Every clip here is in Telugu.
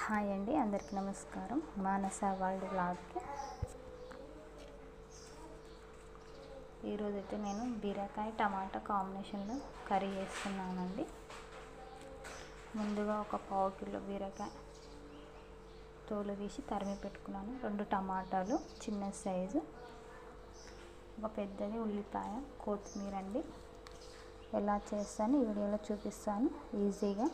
హాయ్ అండి అందరికీ నమస్కారం. మానస వరల్డ్ బ్లాగ్కి ఈరోజైతే నేను బీరకాయ టమాటా కాంబినేషన్లో కర్రీ చేస్తున్నానండి. ముందుగా ఒక పావు కిలో బీరకాయ తోలు తీసి తరిమి పెట్టుకున్నాను. రెండు టమాటాలు చిన్న సైజు. ఒక పెద్దది ఉల్లిపాయ కొత్తిమీర అండి ఎలా చేస్తాను ఈ వీడియోలో చూపిస్తాను. ఈజీగా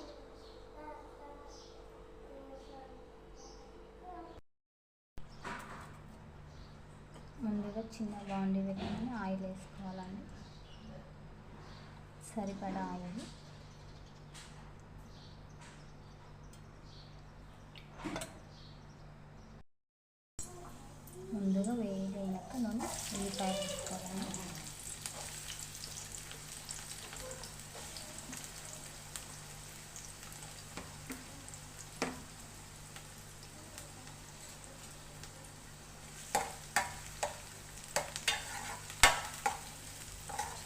ముందుగా చిన్న బాండీ పెట్టుకొని ఆయిల్ వేసుకోవాలండి సరిపడా ఆయిల్ ముందుగా వేయలేనాక నూనె ఉల్లిపాయ వేసుకోవాలండి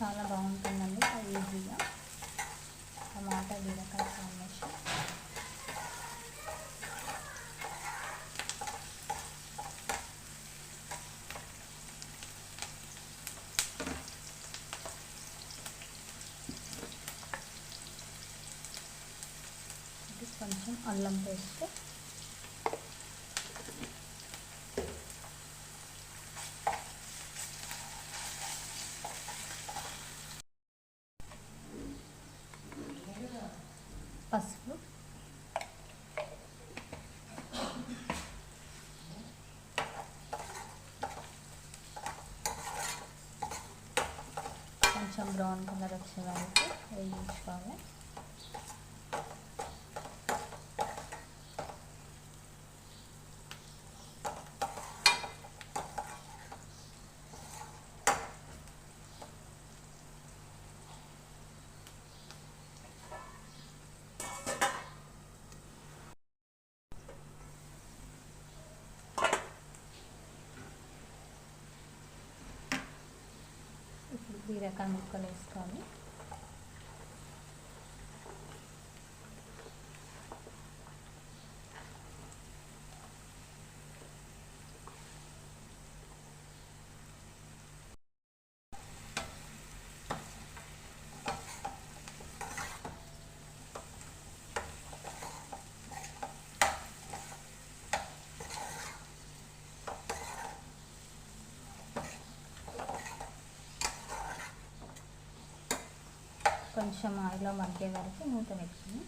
చాలా బాగుంటుందండి అది ఈజీగా. టమాటా బీరకాయ కాంబినేషన్. కొంచెం అల్లం పేస్ట్. పసుపు కొంచెం బ్రౌన్ కలర్ వచ్చే వరకు వేయించుకోవాలి ఈ బీరకాయ ముక్కలు వేసుకోవాలి కొంచెం ఆయిల్లో మగ్గే వరకు మూత పెట్టుకుని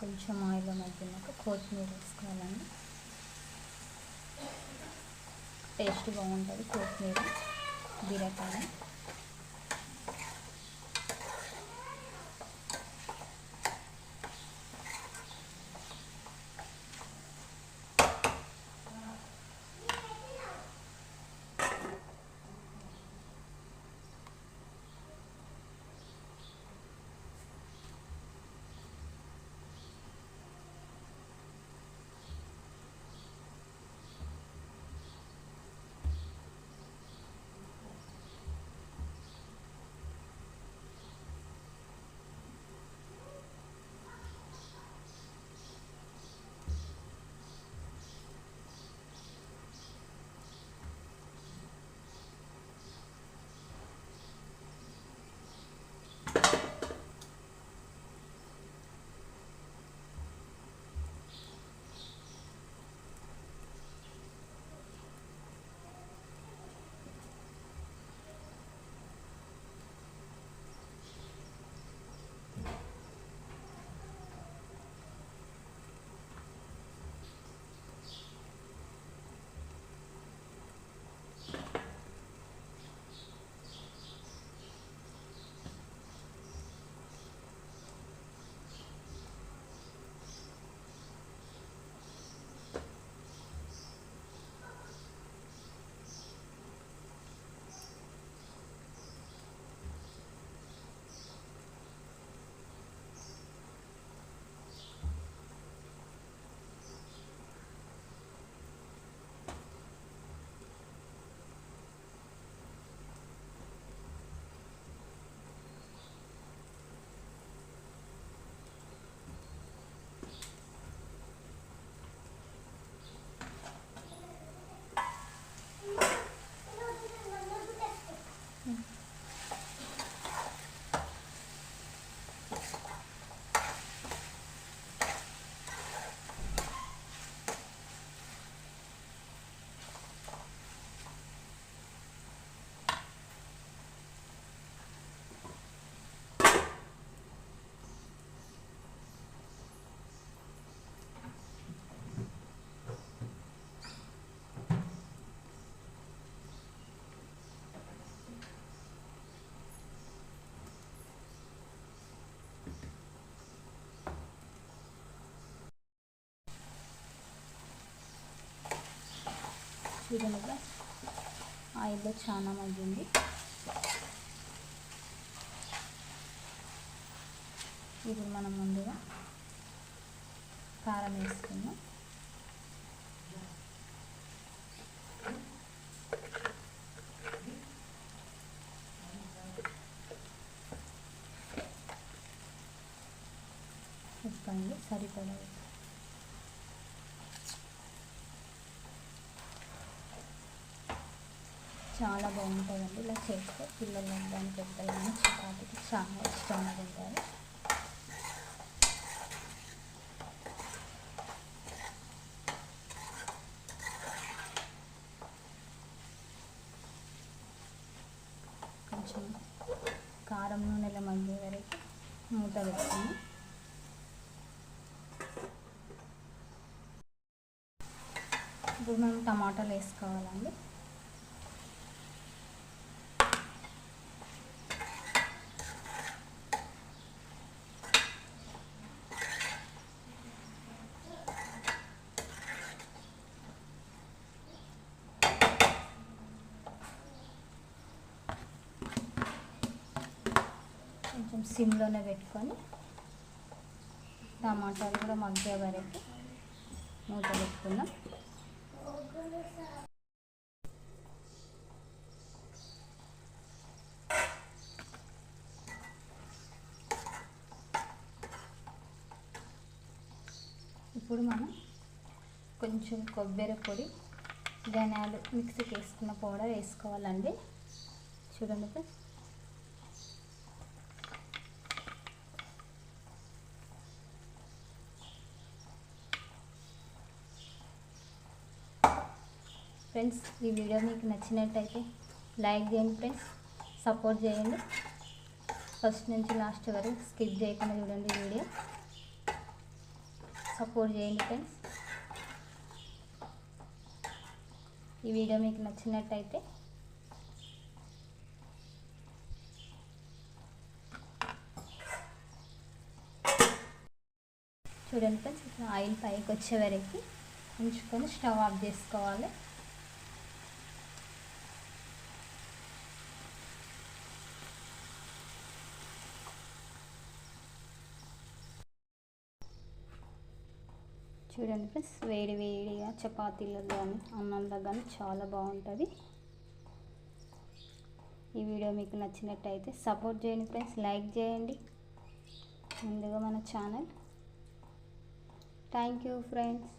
కొంచెం ఆయిల్లో మగ్గినాక కొత్తిమీర వేసుకోవాలండి. టేస్ట్ బాగుంటుంది కొత్తిమీర బీరకాయ. చూడండి ఆయిల్లో చాలా మగ్గింది ఇప్పుడు మనం ముందుగా కారం వేసుకుందాం. ఉప్పండి సరిపడా చాలా బాగుంటుందండి. ఇలా చేస్తే పిల్లలు దాని పెద్దలు చపాతీకి చాలా ఇష్టంగా తింటారు. కొంచెం కారం నూనెలో మగ్గే వరకు మూత పెట్టుకుని ఇప్పుడు మనం టమాటాలు వేసుకోవాలండి. కొంచెం సిమ్లోనే పెట్టుకొని టమాటాలు కూడా మగ్గే వరకు మూత పెట్టుకుందాం. ఇప్పుడు మనం కొంచెం కొబ్బరి పొడి ధనియాలు మిక్సీకి వేసుకున్న పౌడర్ వేసుకోవాలండి. చూడండి ఫ్రెండ్స్ ఈ వీడియో మీకు నచ్చినట్టయితే లైక్ చేయండి ఫ్రెండ్స్ సపోర్ట్ చేయండి. ఫస్ట్ నుంచి లాస్ట్ వరకు స్కిప్ చేయకుండా చూడండి వీడియో. సపోర్ట్ చేయండి ఫ్రెండ్స్. ఈ వీడియో మీకు నచ్చినట్టయితే చూడండి ఫ్రెండ్స్ ఇట్లా ఆయిల్ పైకి వచ్చే వరకు ఉంచుకొని స్టవ్ ఆఫ్ చేసుకోవాలి. చూడండి ఫ్రెండ్స్ వేడి వేడిగా చపాతీలో కానీ అన్నంలో కానీ చాలా బాగుంటుంది. ఈ వీడియో మీకు నచ్చినట్టయితే సపోర్ట్ చేయండి ఫ్రెండ్స్ లైక్ చేయండి. ముందుగా మన ఛానల్ థ్యాంక్ యూ ఫ్రెండ్స్